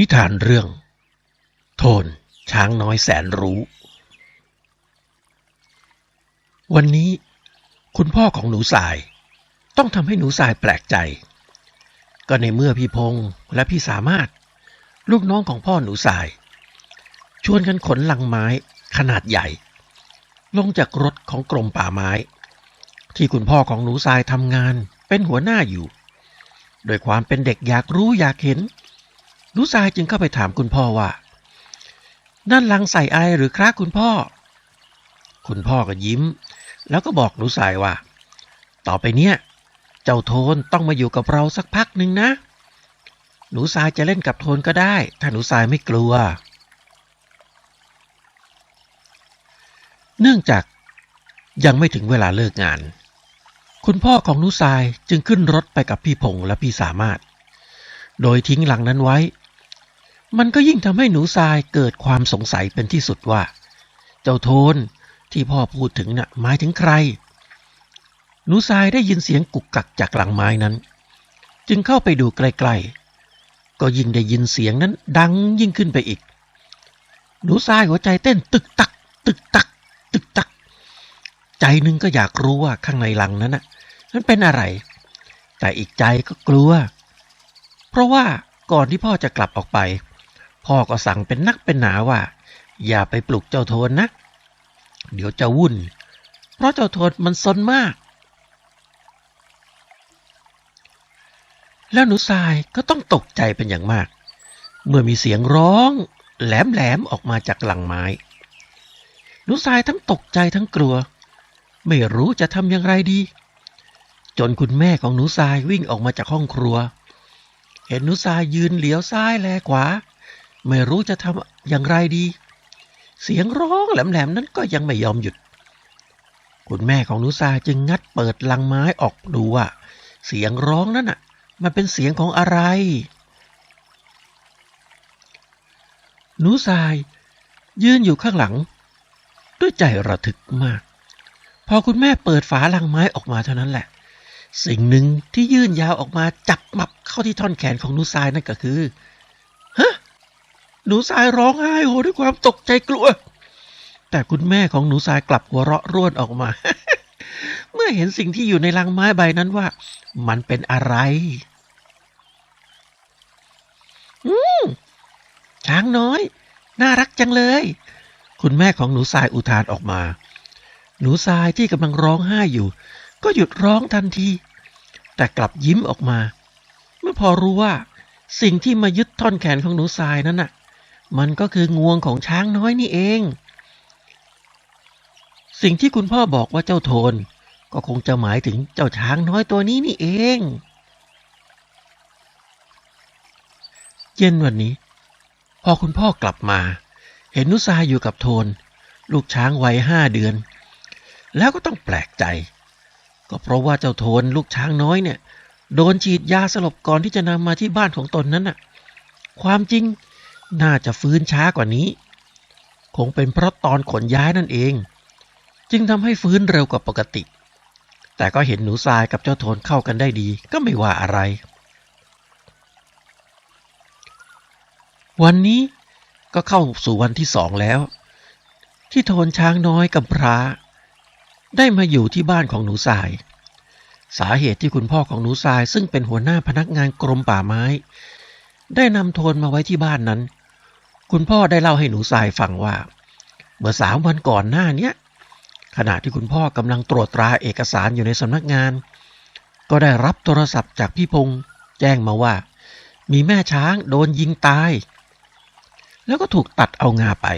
นิทานเรื่อง โทนช้างน้อยแสนรู้ วันนี้คุณพ่อของหนูสาย ต้องทำให้หนูสายแปลกใจ ก็ในเมื่อพี่พงษ์และพี่สามารถ ลูกน้องของพ่อหนูสาย ชวนกันขนลังไม้ขนาดใหญ่ ลงจากรถของกรมป่าไม้ ที่คุณพ่อของหนูสายทำงานเป็นหัวหน้าอยู่ โดยความเป็นเด็กอยากรู้อยากเห็น นูทรายจึงเข้าไปถามคุณพ่อว่า นั่นลังใส่ไอหรือครับคุณพ่อ คุณพ่อก็ยิ้ม แล้วก็บอกหนูทรายว่า ต่อไปเนี้ยเจ้าโทนต้องมาอยู่กับเราสักพักหนึ่งนะ หนูทรายจะเล่นกับโทนก็ได้ ถ้าหนูทรายไม่กลัว เนื่องจากยังไม่ถึงเวลาเลิกงาน คุณพ่อของนูทรายจึงขึ้นรถไปกับพี่พงและพี่สามารถ โดยทิ้งหลังนั้นไว้ มันก็ยิ่งทำให้หนูทรายเกิดความสงสัยเป็นที่สุดว่า เจ้าโทนที่พ่อพูดถึงน่ะหมายถึงใคร หนูทรายได้ยินเสียงกุกกักจากหลังไม้นั้น จึงเข้าไปดูใกล้ๆ ก็ยิ่งได้ยินเสียงนั้นดังยิ่งขึ้นไปอีก หนูทรายหัวใจเต้นตึกตัก ตึกตัก ตึกตัก ใจหนึ่งก็อยากรู้ว่าข้างในหลังนั้นน่ะมันเป็นอะไร แต่อีกใจก็กลัว เพราะว่าก่อนที่พ่อจะกลับออกไป พ่อก็สั่งเป็นนักเป็นหนาว่า อย่าไปปลุกเจ้าโทนนะ เดี๋ยวจะวุ่น เพราะเจ้าโทนมันซนมาก แล้วหนูทรายก็ต้องตกใจเป็นอย่างมาก เมื่อมีเสียงร้อง แหลมๆออกมาจากหลังไม้ หนูทรายทั้งตกใจทั้งกลัว ไม่รู้จะทำอย่างไรดี จนคุณแม่ของหนูทรายวิ่งออกมาจากห้องครัว เห็นหนูทรายยืนเหลียวซ้ายแลขวา ไม่รู้จะทำอย่างไรดี เสียงร้องแหลมๆนั้นก็ยังไม่ยอมหยุด คุณแม่ของนูทรายจึงงัดเปิดลังไม้ออกดูว่า เสียงร้องนั้นน่ะ มันเป็นเสียงของอะไรนูทรายยืนอยู่ข้างหลัง ด้วยใจระทึกมาก พอคุณแม่เปิดฝาลังไม้ออกมาเท่านั้นแหละ สิ่งหนึ่งที่ยื่นยาวออกมาจับมับเข้าที่ท่อนแขนของนูทรายนั่นก็คือฮะ หนูทรายร้องไห้โหด้วยความตกใจกลัว แต่คุณแม่ของหนูทรายกลับหัวเราะร่วนออกมา เมื่อเห็นสิ่งที่อยู่ในลังไม้ใบนั้นว่า มันเป็นอะไร อืมช้างน้อย น่ารักจังเลย คุณแม่ของหนูทรายอุทานออกมา หนูทรายที่กำลังร้องไห้อยู่ ก็หยุดร้องทันที แต่กลับยิ้มออกมา เมื่อพอรู้ว่า สิ่งที่มายึดท่อนแขนของหนูทรายนั้นน่ะ มันก็คืองวงของช้างน้อยนี่เอง สิ่งที่คุณพ่อบอกว่าเจ้าโทน ก็คงจะหมายถึงเจ้าช้างน้อยตัวนี้นี่เอง เย็นวันนี้ พอคุณพ่อกลับมา เห็นนุสาอยู่กับโทน ลูกช้างวัยห้าเดือน แล้วก็ต้องแปลกใจ ก็เพราะว่าเจ้าโทนลูกช้างน้อยเนี่ย โดนฉีดยาสลบก่อนที่จะนำมาที่บ้านของตนนั้นน่ะ ความจริง น่าจะฟื้นช้ากว่านี้ คงเป็นเพราะตอนขนย้ายนั่นเอง จึงทำให้ฟื้นเร็วกว่าปกติ แต่ก็เห็นหนูทรายกับเจ้าโทนเข้ากันได้ดีก็ไม่ว่าอะไร วันนี้ก็เข้าสู่วันที่สองแล้ว ที่โทนช้างน้อยกับพระได้มาอยู่ที่บ้านของหนูทราย สาเหตุที่คุณพ่อของหนูทรายซึ่งเป็นหัวหน้าพนักงานกรมป่าไม้ ได้นำโทนมาไว้ที่บ้านนั้น คุณพ่อได้เล่าให้หนูทรายฟังว่า เมื่อสามวันก่อนหน้าเนี้ยขณะที่คุณพ่อกำลังตรวจตราเอกสารอยู่ในสำนักงาน ก็ได้รับโทรศัพท์จากพี่พงษ์แจ้งมาว่า มีแม่ช้างโดนยิงตาย แล้วก็ถูกตัดเอางาไป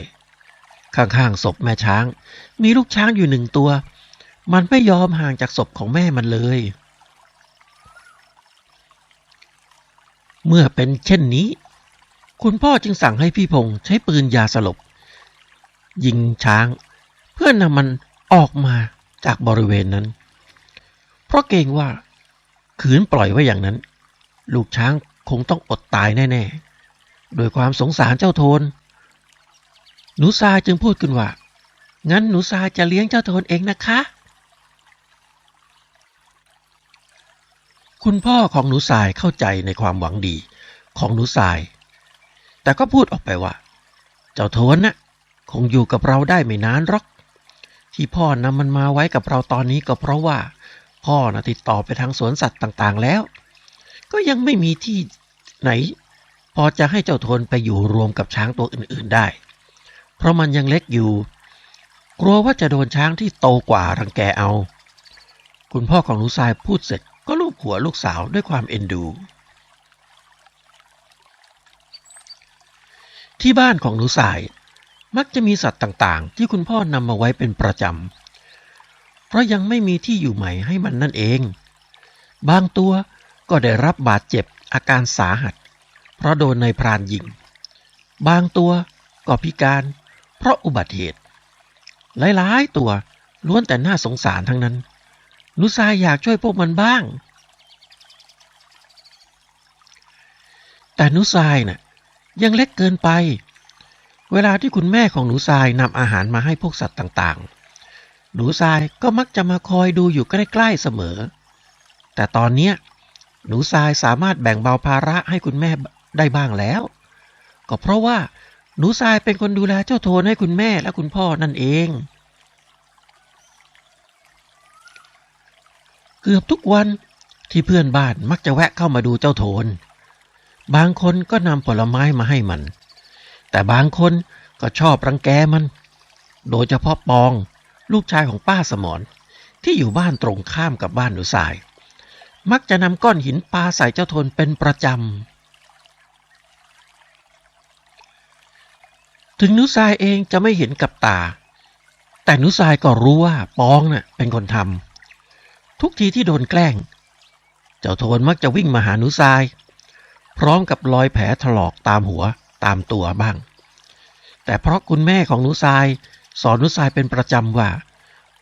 ข้างๆศพแม่ช้าง มีลูกช้างอยู่หนึ่งตัว มันไม่ยอมห่างจากศพของแม่มันเลย เมื่อเป็นเช่นนี้ คุณพ่อจึงสั่งให้พี่พงษ์ใช้ปืนยาสลบ ยิงช้าง เพื่อนำมันออกมาจากบริเวณนั้น เพราะเกรงว่า ขืนปล่อยไว้อย่างนั้น ลูกช้างคงต้องอดตายแน่ๆ โดยความสงสารเจ้าโทน หนูทราจึงพูดขึ้นว่า งั้นหนูทราจะเลี้ยงเจ้าโทนเองนะคะ คุณพ่อของหนูทรายเข้าใจในความหวังดีของหนูทราย แต่ก็พูดออกไปว่า เจ้าโทนนะ่ะคงอยู่กับเราได้ไม่นานหรอก ที่พ่อนำมันมาไว้กับเราตอนนี้ก็เพราะว่า พ่อนะติดต่อไปทางสวนสัตว์ต่างๆแล้ว ก็ยังไม่มีที่ไหน พอจะให้เจ้าโทนไปอยู่รวมกับช้างตัวอื่นๆได้ เพราะมันยังเล็กอยู่ กลัวว่าจะโดนช้างที่โตกว่ารังแกเอา คุณพ่อของหนูทรายพูดเสร็จก็ลูบหัวลูกสาวด้วยความเอ็นดู ที่บ้านของหนูทราย มักจะมีสัตว์ต่างๆ ที่คุณพ่อนำมาไว้เป็นประจำ เพราะยังไม่มีที่อยู่ใหม่ให้มันนั่นเอง บางตัวก็ได้รับบาดเจ็บอาการสาหัส เพราะโดนในพรานยิง บางตัวก็พิการ เพราะอุบัติเหตุ หลายๆ ตัวล้วนแต่น่าสงสารทั้งนั้นหนูทรายอยากช่วยพวกมันบ้าง แต่หนูทรายน่ะ ยังเล็กเกินไป เวลาที่คุณแม่ของหนูทรายนำอาหารมาให้พวกสัตว์ต่างๆ หนูทรายก็มักจะมาคอยดูอยู่ใกล้ๆเสมอ แต่ตอนนี้หนูทรายสามารถแบ่งเบาภาระให้คุณแม่ได้บ้างแล้ว ก็เพราะว่าหนูทรายเป็นคนดูแลเจ้าโทนให้คุณแม่และคุณพ่อนั่นเอง เกือบทุกวันที่เพื่อนบ้านมักจะแวะเข้ามาดูเจ้าโทน บางคนก็นำผลไม้มาให้มัน แต่บางคนก็ชอบรังแกมัน โดยเฉพาะปอง ลูกชายของป้าสมรที่อยู่บ้านตรงข้ามกับบ้านหนูทราย มักจะนำก้อนหินปลาใส่เจ้าทนเป็นประจำ ถึงหนูทรายเองจะไม่เห็นกับตา แต่หนูทรายก็รู้ว่าปองน่ะเป็นคนทำทุกทีที่โดนแกล้ง เจ้าโทนมักจะวิ่งมาหาหนูทราย พร้อมกับรอยแผลถลอกตามหัวตามตัวบ้าง แต่เพราะคุณแม่ของหนูทรายสอนหนูทรายเป็นประจำว่า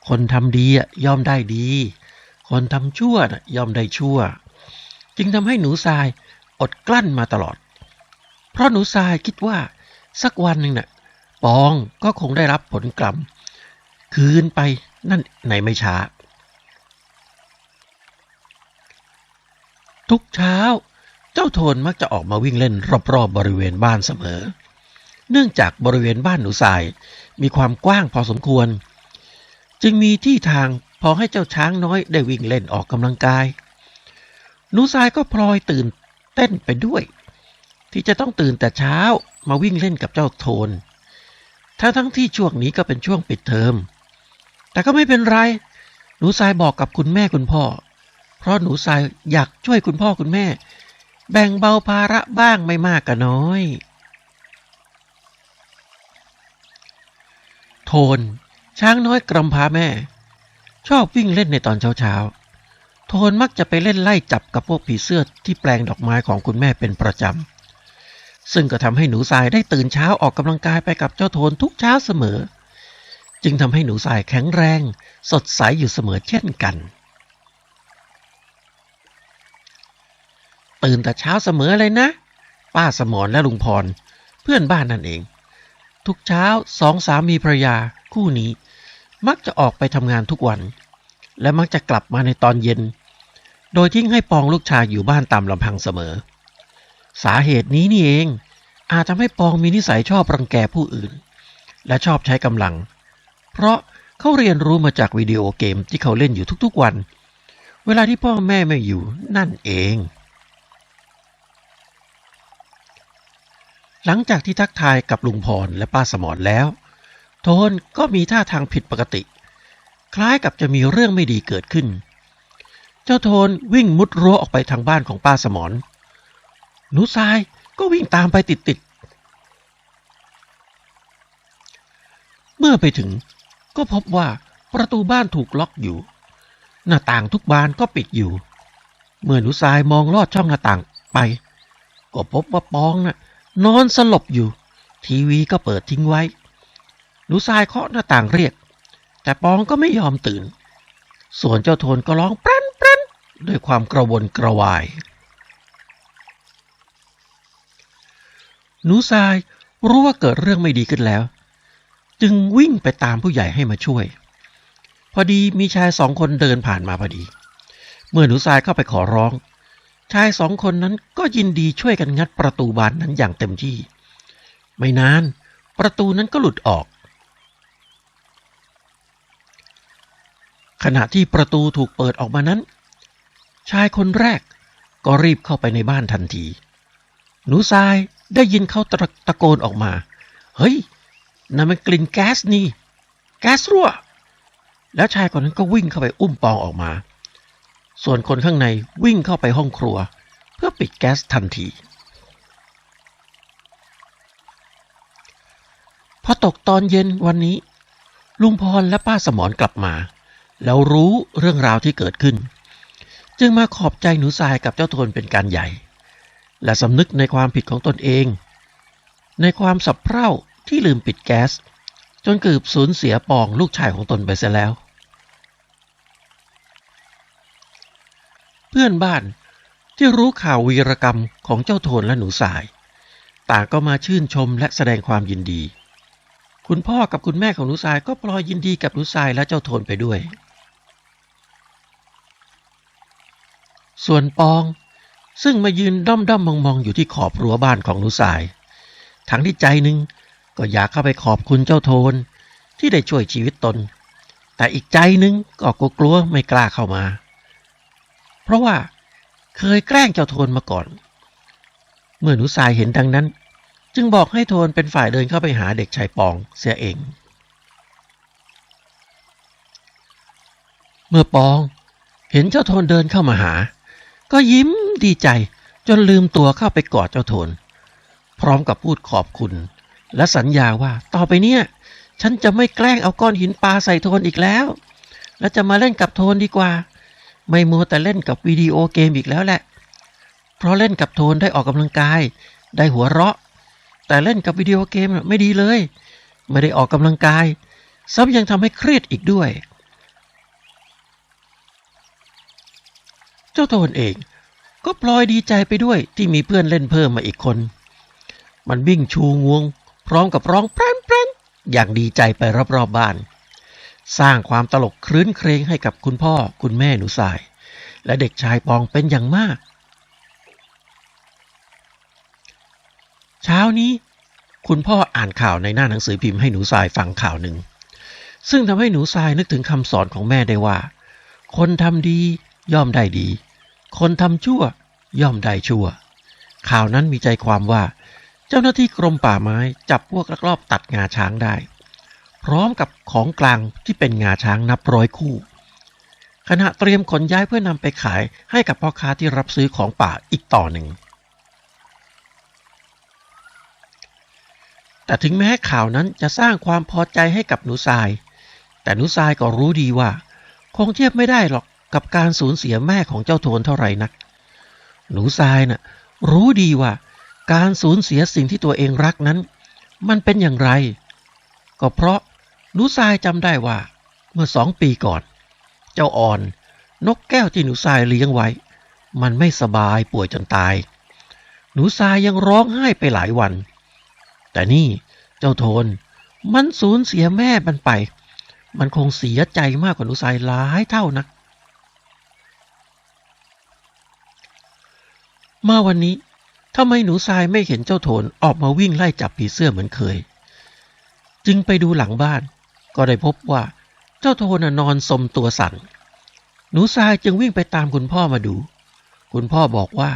คนทำดีย่อมได้ดี คนทำชั่วย่อมได้ชั่ว จึงทำให้หนูทรายอดกลั้นมาตลอด เพราะหนูทรายคิดว่าสักวันหนึ่งน่ะปองก็คงได้รับผลกรรมคืนไปนั่นในไม่ช้า ทุกเช้า เจ้าโทนมักจะออกมาวิ่งเล่นรอบๆบบริเวณบ้านเสมอ เนื่องจากบริเวณบ้านหนูทรายมีความกว้างพอสมควร จึงมีที่ทางพอให้เจ้าช้างน้อยได้วิ่งเล่นออกกำลังกาย หนูทรายก็พลอยตื่นเต้นไปด้วย ที่จะต้องตื่นแต่เช้ามาวิ่งเล่นกับเจ้าโทน ทั้งทั้งที่ช่วงนี้ก็เป็นช่วงปิดเทอม แต่ก็ไม่เป็นไร หนูทรายบอกกับคุณแม่คุณพ่อ เพราะหนูทรายอยากช่วยคุณพ่อคุณแม่ แบ่งเบาภาระบ้างไม่มากก็น้อย โทน ช้างน้อยกรำพาแม่ ชอบวิ่งเล่นในตอนเช้าๆ โทนมักจะไปเล่นไล่จับกับพวกผีเสื้อที่แปลงดอกไม้ของคุณแม่เป็นประจำ ซึ่งก็ทำให้หนูทรายได้ตื่นเช้าออกกำลังกายไปกับเจ้าโทนทุกเช้าเสมอ จึงทำให้หนูทรายแข็งแรง สดใสอยู่เสมอเช่นกัน ตื่นแต่เช้าเสมอเลยนะ ป้าสมรและลุงพร เพื่อนบ้านนั่นเอง ทุกเช้าสองสามีภรรยาคู่นี้ มักจะออกไปทำงานทุกวัน และมักจะกลับมาในตอนเย็น โดยทิ้งให้ปองลูกชายอยู่บ้านตามลำพังเสมอ สาเหตุนี้นี่เองอาจทำให้ปองมีนิสัยชอบรังแกผู้อื่น และชอบใช้กำลัง เพราะเขาเรียนรู้มาจากวิดีโอเกมที่เขาเล่นอยู่ทุกๆวัน เวลาที่พ่อแม่ไม่อยู่นั่นเอง หลังจากที่ทักทายกับลุงพรและป้าสมรแล้ว โทนก็มีท่าทางผิดปกติ คล้ายกับจะมีเรื่องไม่ดีเกิดขึ้น เจ้าโทนวิ่งมุดรั้วออกไปทางบ้านของป้าสมรหนูทรายก็วิ่งตามไปติดๆเมื่อไปถึงก็พบว่าประตูบ้านถูกล็อกอยู่ หน้าต่างทุกบานก็ปิดอยู่ เมื่อหนูทรายมองลอดช่องหน้าต่างไป ก็พบว่าปองน่ะ นอนสลบอยู่ ทีวีก็เปิดทิ้งไว้ หนูทรายเคาะหน้าต่างเรียก แต่ปองก็ไม่ยอมตื่น ส่วนเจ้าโทนก็ร้องปรันปรันด้วยความกระวนกระวาย หนูทรายรู้ว่าเกิดเรื่องไม่ดีขึ้นแล้ว จึงวิ่งไปตามผู้ใหญ่ให้มาช่วย พอดีมีชายสองคนเดินผ่านมาพอดี เมื่อหนูทรายเข้าไปขอร้อง ชายสองคนนั้นก็ยินดีช่วยกันงัดประตูบานนั้นอย่างเต็มที่ ไม่นานประตูนั้นก็หลุดออก ขณะที่ประตูถูกเปิดออกมานั้น ชายคนแรกก็รีบเข้าไปในบ้านทันที หนูทรายได้ยินเขาตะตะโกนออกมา เฮ้ยนั่นมันกลิ่นแก๊สนี่ แก๊สรั่ว แล้วชายคนนั้นก็วิ่งเข้าไปอุ้มปองออกมา ส่วนคนข้างในวิ่งเข้าไปห้องครัว เพื่อปิดแก๊สทันที พอตกตอนเย็นวันนี้ ลุงพรและป้าสมรกลับมา แล้วรู้เรื่องราวที่เกิดขึ้น จึงมาขอบใจหนูทรายกับเจ้าโทนเป็นการใหญ่ และสำนึกในความผิดของตนเอง ในความสับเพร่าที่ลืมปิดแก๊ส จนเกือบสูญเสียปองลูกชายของตนไปเสียแล้ว พื่อนบ้านที่รู้ข่าววีรกรรมของเจ้าโทนและหนูสาย ต่างก็มาชื่นชมและแสดงความยินดี คุณพ่อกับคุณแม่ของหนูสายก็ปลอยยินดีกับหนูสายและเจ้าโทนไปด้วย ส่วนปอง ซึ่งมายืนด้อมด้อมมองมองอยู่ที่ขอบรั้วบ้านของหนูสาย ทั้งที่ใจหนึ่งก็อยากเข้าไปขอบคุณเจ้าโทนที่ได้ช่วยชีวิตตน แต่อีกใจหนึ่งก็กลัวไม่กล้าเข้ามา เพราะว่าเคยแกล้งเจ้าโทนมาก่อน เมื่อหนูสายเห็นดังนั้น จึงบอกให้โทนเป็นฝ่ายเดินเข้าไปหาเด็กชายปองเสียเอง เมื่อปองเห็นเจ้าโทนเดินเข้ามาหา ก็ยิ้มดีใจจนลืมตัวเข้าไปกอดเจ้าโทน พร้อมกับพูดขอบคุณ และสัญญาว่าต่อไปเนี่ย ฉันจะไม่แกล้งเอาก้อนหินปลาใส่โทนอีกแล้ว และจะมาเล่นกับโทนดีกว่า ไม่มัวแต่เล่นกับวิดีโอเกมอีกแล้วแหละ เพราะเล่นกับโทนได้ออกกำลังกาย ได้หัวเราะ แต่เล่นกับวิดีโอเกมไม่ดีเลย ไม่ได้ออกกำลังกาย ซ้ำยังทำให้เครียดอีกด้วย เจ้าโทนเองก็ปลอยดีใจไปด้วยที่มีเพื่อนเล่นเพิ่มมาอีกคน มันวิ่งชูงวง พร้อมกับร้องแปรนแปรนอย่างดีใจไปรอบๆบบ้าน สร้างความตลกครื้นเครงให้กับคุณพ่อคุณแม่หนูสาย และเด็กชายปองเป็นอย่างมาก เช้านี้ คุณพ่ออ่านข่าวในหน้าหนังสือพิมพ์ให้หนูสายฟังข่าวหนึ่ง ซึ่งทำให้หนูสายนึกถึงคำสอนของแม่ได้ว่า คนทำดีย่อมได้ดี คนทำชั่วย่อมได้ชั่ว ข่าวนั้นมีใจความว่า เจ้าหน้าที่กรมป่าไม้จับพวกลักลอบตัดงาช้างได้ พร้อมกับของกลางที่เป็นงาช้างนับร้อยคู่ ขณะเตรียมขนย้ายเพื่อนำไปขายให้กับพ่อค้าที่รับซื้อของป่าอีกต่อหนึ่ง แต่ถึงแม้ข่าวนั้นจะสร้างความพอใจให้กับหนูทราย แต่หนูทรายก็รู้ดีว่า คงเทียบไม่ได้หรอกกับการสูญเสียแม่ของเจ้าโทนเท่าไหร่นัก หนูทรายน่ะรู้ดีว่า การสูญเสียสิ่งที่ตัวเองรักนั้น มันเป็นอย่างไร ก็เพราะ หนูทรายจำได้ว่า เมื่อสองปีก่อน เจ้าอ่อน นกแก้วที่หนูทรายเลี้ยงไว้ มันไม่สบายป่วยจนตาย หนูทรายยังร้องไห้ไปหลายวัน แต่นี่เจ้าโทนมันสูญเสียแม่มันไป มันคงเสียใจมากกว่าหนูทรายหลายเท่านักมาวันนี้ทำไมหนูทรายไม่เห็นเจ้าโทนออกมาวิ่งไล่จับผีเสื้อเหมือนเคย จึงไปดูหลังบ้าน ก็ได้พบว่าเจ้าโทนนอนสมตัวสั่น หนูทรายจึงวิ่งไปตามคุณพ่อมาดู คุณพ่อบอกว่า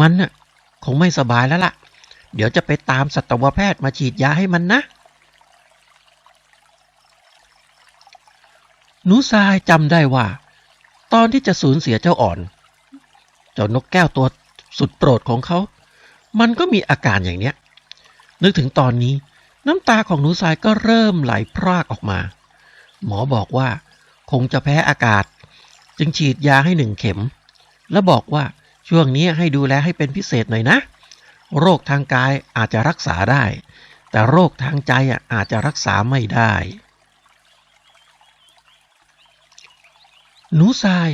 มันน่ะคงไม่สบายแล้วล่ะ เดี๋ยวจะไปตามสัตวแพทย์มาฉีดยาให้มันนะ หนูทรายจำได้ว่า ตอนที่จะสูญเสียเจ้าอ่อน เจ้านกแก้วตัวสุดโปรดของเขา มันก็มีอาการอย่างเนี้ย นึกถึงตอนนี้ น้ำตาของหนูทรายก็เริ่มไหลพรากออกมา หมอบอกว่า คงจะแพ้อากาศ จึงฉีดยาให้หนึ่งเข็ม แล้วบอกว่าช่วงนี้ให้ดูแลให้เป็นพิเศษหน่อยนะ โรคทางกายอาจจะรักษาได้ แต่โรคทางใจอาจจะรักษาไม่ได้ หนูทราย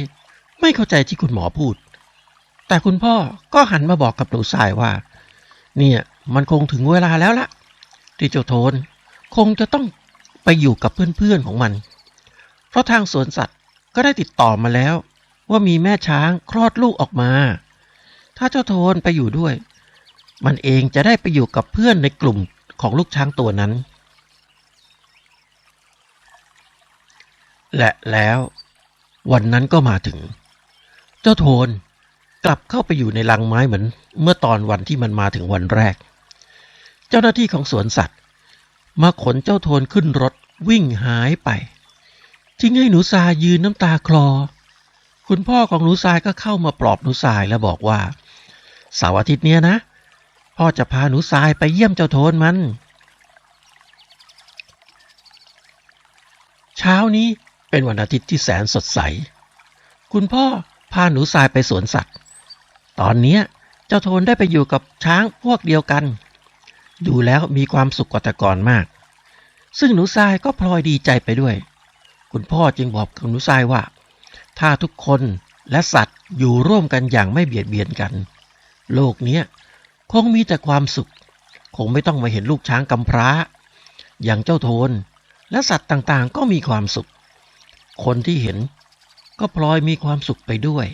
ไม่เข้าใจที่คุณหมอพูด แต่คุณพ่อก็หันมาบอกกับหนูทรายว่า เนี่ยมันคงถึงเวลาแล้วล่ะ ที่เจ้าโทนคงจะต้องไปอยู่กับเพื่อนๆของมัน เพราะทางสวนสัตว์ก็ได้ติดต่อมาแล้ว ว่ามีแม่ช้างคลอดลูกออกมา ถ้าเจ้าโทนไปอยู่ด้วย มันเองจะได้ไปอยู่กับเพื่อนในกลุ่มของลูกช้างตัวนั้น และแล้ววันนั้นก็มาถึง เจ้าโทนกลับเข้าไปอยู่ในรังไม้เหมือน เมื่อตอนวันที่มันมาถึงวันแรก เจ้าหน้าที่ของสวนสัตว์ มาขนเจ้าโทนขึ้นรถวิ่งหายไปทิ้งให้หนูทรายยืนน้ำตาคลอ คุณพ่อของหนูทรายก็เข้ามาปลอบหนูทรายแล้วบอกว่าเสาร์อาทิตย์เนี้ยนะ พ่อจะพาหนูทรายไปเยี่ยมเจ้าโทนมัน เช้านี้เป็นวันอาทิตย์ที่แสนสดใส คุณพ่อพาหนูทรายไปสวนสัตว์ ตอนเนี้ยเจ้าโทนได้ไปอยู่กับช้างพวกเดียวกัน ดูแล้วมีความสุขกว่าแต่ก่อนมาก ซึ่งหนูทรายก็พลอยดีใจไปด้วย คุณพ่อจึงบอกกับหนูทรายว่า ถ้าทุกคนและสัตว์อยู่ร่วมกันอย่างไม่เบียดเบียนกัน โลกนี้คงมีแต่ความสุข คงไม่ต้องมาเห็นลูกช้างกำพร้า อย่างเจ้าโทน และสัตว์ต่างๆ ก็มีความสุข คนที่เห็นก็พลอยมีความสุขไปด้วย